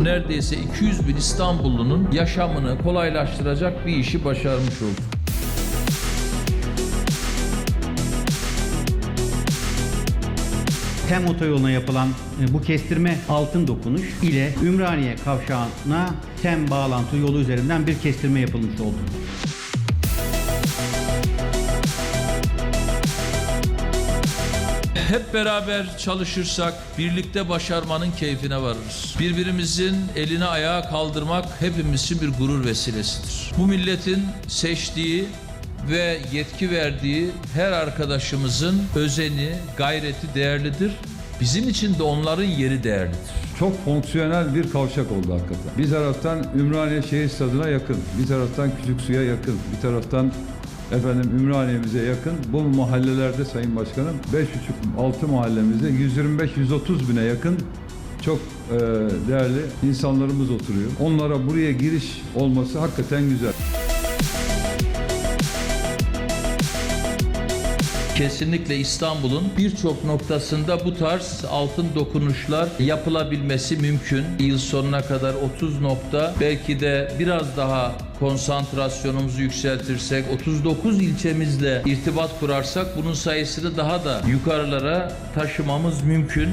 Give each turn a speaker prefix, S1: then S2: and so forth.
S1: Neredeyse 200 bin İstanbullunun yaşamını kolaylaştıracak bir işi başarmış olduk.
S2: Tem otoyoluna yapılan e, bu kestirme altın dokunuş ile Ümraniye kavşağına tem bağlantı yolu üzerinden bir kestirme yapılmış oldu.
S1: Hep beraber çalışırsak birlikte başarmanın keyfine varırız. Birbirimizin eline ayağa kaldırmak hepimiz için bir gurur vesilesidir. Bu milletin seçtiği ve yetki verdiği her arkadaşımızın özeni, gayreti değerlidir. Bizim için de onların yeri değerlidir.
S3: Çok fonksiyonel bir kavşak oldu hakikaten. Bir taraftan Ümraniye Şehir Stadı'na yakın, bir taraftan Küçüksu'ya yakın, bir taraftan efendim Ümraniye'mize yakın. Bu mahallelerde Sayın Başkanım 5,5-6 mahallemizde 125-130 bine yakın çok e, değerli insanlarımız oturuyor. Onlara buraya giriş olması hakikaten güzel.
S1: Kesinlikle İstanbul'un birçok noktasında bu tarz altın dokunuşlar yapılabilmesi mümkün. Yıl sonuna kadar 30 nokta belki de biraz daha konsantrasyonumuzu yükseltirsek 39 ilçemizle irtibat kurarsak bunun sayısını daha da yukarılara taşımamız mümkün.